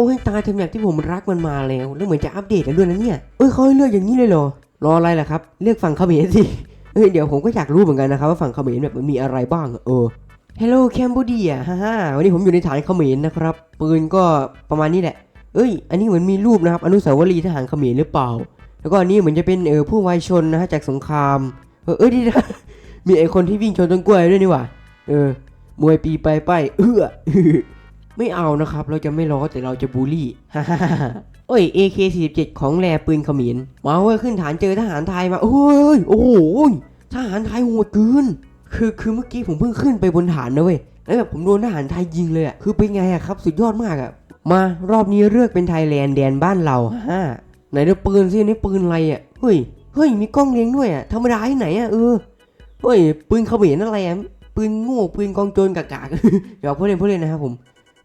อ้ให้ตายเถอย่างที่ผมรักมันมาแล้ว แล้วเหมือนจะอัปเดตแล้วด้วยนะเนี่ย เอ้ยเขาให้เลือกอย่างนี้เลยเหรอ รออะไรล่ะครับ เลือกฝั่งเขมรสิ เอ้ยเดี๋ยวผมก็อยากรู้เหมือนกันนะครับว่าฝั่งเขมรแบบมันมีอะไรบ้าง เออ Hello Cambodia ฮ่าฮ่าวันนี้ผมอยู่ในฐานเขมรนะครับ ปืนก็ประมาณนี้แหละ เอ้ย อันนี้เหมือนมีรูปนะครับ อนุสาวรีย์ทหารเขมรหรือเปล่า แล้วก็อันนี้เหมือนจะเป็นเออผู้วายชนนะฮะจากสงคราม เออเอ้ยดีนะ มีไอคนที่วิ่งชนต้นกล้วยด้วยนี่หว่า เออ มวยปีไปไปเอื้อ ไม่เอานะครับ เราจะไม่ล้อแต่เราจะบูลลี่ฮ่าฮ่าฮ่าเอ้ย AK47 ของแรปืนเขมรมาเว้ยขึ้นฐานเจอทหารไทยมาโอ้ยโอ้โหทหารไทยโหดเกินคือคือเมื่อกี้ผมเพิ่งขึ้นไปบนฐานนะเว้ยแล้วแบบผมโดนทหารไทยยิงเลยอะคือเป็นไงอะครับ สุดยอดมากอะมารอบนี้เลือกเป็นไทยแลนด์แดนบ้านเราฮ่าไหนเดี๋ยวปืนสินี่ปืนอะไรอะเฮ้ยเฮ้ยมีกล้องเลี้ยงด้วยอะธรรมดาที่ไหนอะเออเฮ้ยปืนเขมรอะไรอะปืนโง่ปืนกองโจรกากๆเดี๋ยวพูดเล่นพูดเล่นนะครับผม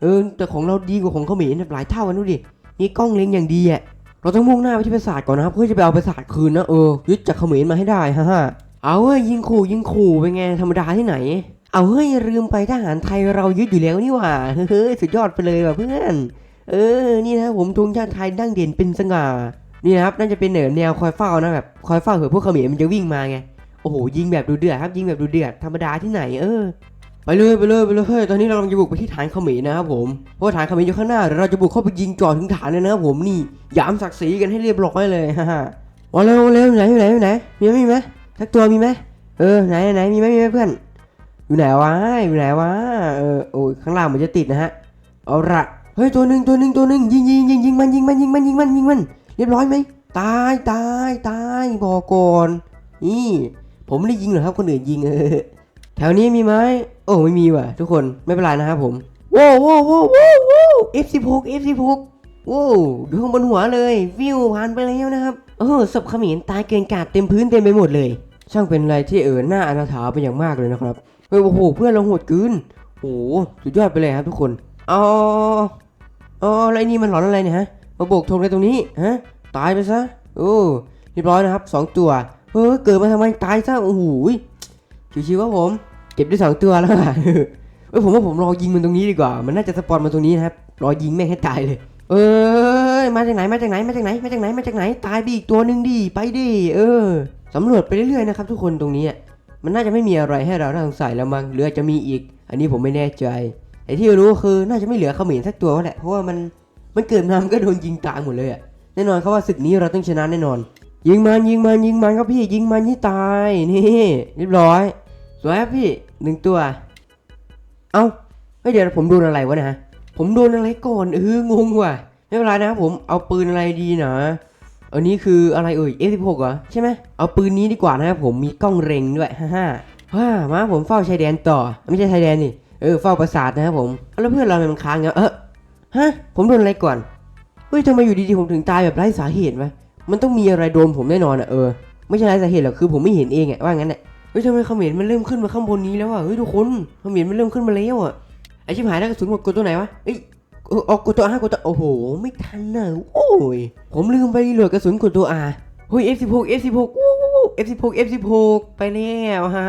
เออ แต่ของเราดีกว่าของเขมรนะหลายเท่ากันดูดิมีกล้องเล็งอย่างดีอะ เราต้องมุ่งหน้าไปที่ปราสาทก่อนนะครับ เพื่อจะไปเอาปราสาทคืนนะเออ ยึดจากเขมรมาให้ได้ฮ่าฮ่าเอาเฮ้ยยิงขู่ยิงขู่เป็นไงธรรมดาที่ไหน เอาเฮ้ยลืมไปทหารไทยเรายึดอยู่แล้วนี่หว่า เฮ้ยสุดยอดไปเลยว่ะเพื่อน เออ นี่นะผมธงชาติไทยดั้งเด่นเป็นสง่า นี่นะครับน่าจะเป็นเหนือแนวคอยเฝ้านะแบบคอยเฝ้าเผื่อพวกเขมรมันจะวิ่งมาไง โอ้โหยิงแบบดูเดือดครับยิงแบบดูเดือดธรรมดาที่ไหนเออ ไปเลยไปเลยไปเลยเฮ้ยตอนนี้เรากำลังจะบุกไปที่ฐานเขมรนะครับผมเพราะฐานเขมรอยู่ข้างหน้าเราจะบุกเข้าไปยิงจ่อถึงฐานเลยนะครับผมนี่ยามศักดิ์ศรีกันให้เรียบร้อยเลยฮ่าฮ่ามาเร็วเร็วไหนอยู่ไหนอยู่ไหนมีไหมมีไหมทักตัวมีไหมเออไหนไหนมีไหมมีไหมเพื่อนอยู่ไหนวะอยู่ไหนวะเออโอ้ยข้างล่างมือนจะติดนะฮะเอาละเฮ้ยตัวหนึ่งตัวหนึ่งตัวหนึ่งยิงยิงยิงยิงมันยิงมันยิงมันยิงมันยิงมันเรียบร้อยไหมตายตายตายบอกก่อนนี่ผมไม่ได้ยิงหรอกครับคนอื่นยิงเออ แถวนี้มีไหมโอ้ไม่มีว่ะ ทุกคนไม่เป็นไรนะครับผมว้าวว้าวว้าวว้าวว้าว F16 F16 ว้าวอยู่ข้างบนหัวเลยวิวผ่านไปแล้วนะครับเออศพเขมิ้นตายเกลื่อนกลาดเต็มพื้นเต็มไปหมดเลย ช่างเป็นอะไรที่เออหน้าอนาถาเป็นอย่างมากเลยนะครับเฮ้ยโอ้โหเพื่อนเราโหดเกินโอ้โหสุดยอดไปเลยครับทุกคนเอาเอาเอาอะไรนี่มันหลอนอะไรเนี่ยฮะมาโบกธงในตรงนี้ฮะตายไปซะโอ้เรียบร้อยนะครับสองตัวเออเกิดมาทำไมตายซะโอ้โห ชิวๆครับผม เก็บได้สองตัวแล้วอะเอ้ยผมว่าผมรอยิงมันตรงนี้ดีกว่า มันน่าจะสปอนมาตรงนี้นะครับ รอยิงแม่งให้ตายเลย เอ้ยมาจากไหนมาจากไหนมาจากไหนมาจากไหนมาจากไหน ตายไปอีกตัวหนึ่งดิไปดิเออสำรวจไปเรื่อยๆนะครับทุกคนตรงนี้อะมันน่าจะไม่มีอะไรให้เราน่าสงสัยแล้วมั้งหรืออาจจะมีอีก อันนี้ผมไม่แน่ใจไอ้ที่รู้ก็คือน่าจะไม่เหลือเขมรสักตัวแล้วแหละเพราะว่ามันมันเกิดมามันก็โดนยิงตายหมดเลยอะแน่นอนครับว่าศึกนี้เราต้องชนะแน่นอน ยิงมันยิงมันยิงมันครับพี่ยิงมันยี่ตายนี่เรียบร้อย สวยครับพี่หนึ่งตัว เอาเฮ้ยเดี๋ยวผมโดนอะไรวะนะ ผมโดนอะไรก่อนเอองงว่ะ ไม่เป็นไรนะผมเอาปืนอะไรดีนะอันนี้คืออะไรเอ่ย F16 เหรอใช่ไหมเอาปืนนี้ดีกว่านะครับผมมีกล้องเร็งด้วยฮ่าฮ่าฮ่ามาผมเฝ้าชายแดนต่อ ไม่ใช่ชายแดนนี่เออเฝ้าปราสาทนะครับผมแล้วเพื่อนเราไมมันค้างเงี้ยเออฮะผมโดนอะไรก่อนเฮ้ยทำไมอยู่ดีๆผมถึงตายแบบไร้สาเหตุวะมันต้องมีอะไรโดนผมแน่นอนอะเออไม่ใช่ไร้สาเหตุหรอกคือผมไม่เห็นเองอะว่างั้นแหละ ฮ้ยทำไมเขมรมันเริ่มขึ้นมาข้างบนนี้แล้วอะเฮ้ยทุกคนเขมรมันเริ่มขึ้นมาแล้วอะไอชิบหายแล้วกระสุนหมดกดตัวไหนวะเอ้ยออกกดตัวห้ากดตัวโอ้โห ไม่ทันน่ะโอ้ยผมลืมไปเหลือกระสุนกดตัวอาเฮ้ย F16 F16 วู้วู้วู้ F16 F16 ไปแล้วฮ่า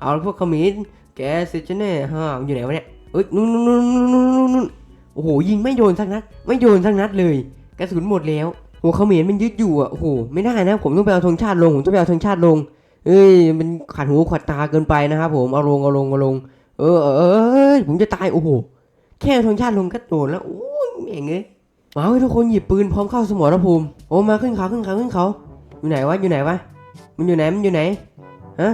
เอาพวกเขมรแกเสร็จะแน่ฮ่าอยู่ไหนวะเนี่ยเอ้ยนู่นนู่นนู่นนู่นนู่นนู่นโอ้โหยิงไม่โดนสักนัดไม่โดนสักนัดเลย กระสุนหมดแล้วโอ้เขมรมันยึดอยู่อะโอ้โหไม่ได้นะผมต้องไปเอาธงชาติลงผมต้องไปเอาธงชาติลง เอ้ยมันขัดหูขัดตาเกินไปนะครับผมเอาลงเอาลงเอาลง เออเออเออเอยผมจะตายโอ้โหแค่ธงชาติลงก็โดนแล้วโอ้ยแม่งเอ้ยมาเฮ้ยทุกคนหยิบปืนพร้อมเข้าสมรภูมิโอ้มาขึ้นเขาขึ้นเขาขึ้นเขาอยู่ไหนวะอยู่ไหนวะมันอยู่ไหนมันอยู่ไหนฮะ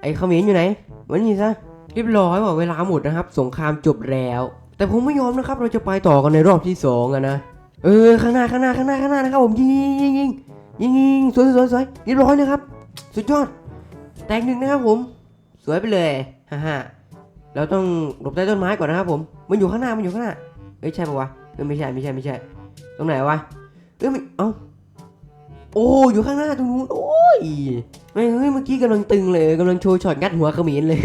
ไอ้เขมรอยู่ไหนวันนี้ซะเรียบร้อยว่าเวลาหมดนะครับ สงครามจบแล้ว แต่ผมไม่ยอมนะครับ เราจะไปต่อกันในรอบที่สองนะเออข้างหน้าข้างหน้าข้างหน้าข้างหน้านะครับผมยิงยิงยิงยิงยิงสวยสวยสวยเรียบร้อยนะครับ สุดยอด แตกหนึ่งนะครับผม สวยไปเลยฮ่าฮ่าเราต้องหลบใต้ต้นไม้ก่อนนะครับผม มันอยู่ข้างหน้า มันอยู่ข้างหน้าเอ้ยใช่ปะวะเออไม่ใช่ไม่ใช่ไม่ใช่ ตรงไหนวะ เอ้ยไม่เอ้า โอ้อยู่ข้างหน้าตรงนู้น โอ้ยไม่เฮ้ยเมื่อกี้กำลังตึงเลยกำลังโชว์ช็อตงัดหัวขมิ้นเลย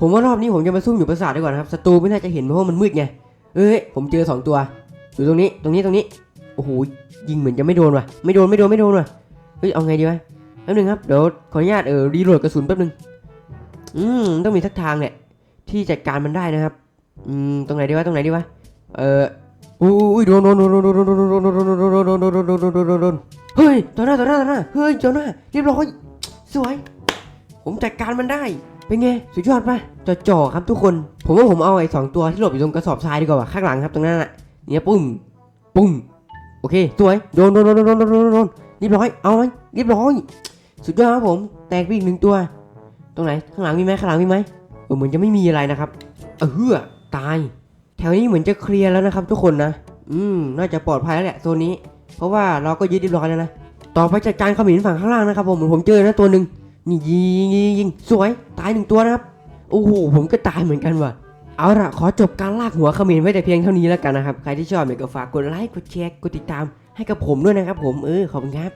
ผมว่ารอบนี้ผมจะมาซุ่มอยู่ปราสาทดีกว่านะครับ ศัตรูไม่น่าจะเห็นเพราะมันมืดไง เอ้ยผมเจอสองตัว อยู่ตรงนี้ ตรงนี้ ตรงนี้ โอ้โห ยิงเหมือนจะไม่โดนว่ะ ไม่โดน ไม่โดน ไม่โดนว่ะ เฮ้ย เอาไงดีวะ แป๊บนึงครับ เดี๋ยวขออนุญาตเออรีโหลดกระสุนแป๊บนึง อืมต้องมีทักทางเนี่ยที่จัดการมันได้นะครับ อืมตรงไหนดีวะตรงไหนดีวะ เอออุ้ยโดนโดนโดนโดนโดนโดนโดนโดนโดนโดนโดนโดนเฮ้ยต่อหน้าต่อหน้าต่อหน้าเฮ้ยต่อหน้าเรียบร้อยสวย ผมจัดการมันได้ เป็นไงสุดยอดปะจ่อจ่อครับทุกคน ผมว่าผมเอาไอ้สองตัวที่หลบอยู่ตรงกระสอบทรายดีกว่าข้างหลังครับตรงนั้นแหละเนี่ยปุ่มปุ่มโอเคสวยโดนโดนโดนโดนโดนโดนโดนเรียบร้อยเอาไหมเรียบร้อย สุดยอดครับผม แตกไปอีกหนึ่งตัว ตรงไหน ข้างหลังมีไหมข้างหลังมีไหมเออเหมือนจะไม่มีอะไรนะครับ เออเฮือตาย แถวนี้เหมือนจะเคลียร์แล้วนะครับ ทุกคนนะ อืม น่าจะปลอดภัยแล้วแหละโซนนี้ เพราะว่าเราก็ยึดเรียบร้อยแล้วนะ ต่อไปจัดการขมิ้นฝั่งข้างล่างนะครับ ผมเหมือนผมเจอนะตัวหนึ่งนี่ยิงยิงยิงสวย ตายหนึ่งตัวนะครับ โอ้โห ผมก็ตายเหมือนกันว่ะเอาละขอจบการลากหัวขมิ้นไว้แต่เพียงเท่านี้แล้วกันนะครับ ใครที่ชอบเนี่ยก็ฝากกดไลค์ กดแชร์ กดติดตามให้กับผมด้วยนะครับผม เออ ขอบคุณครับ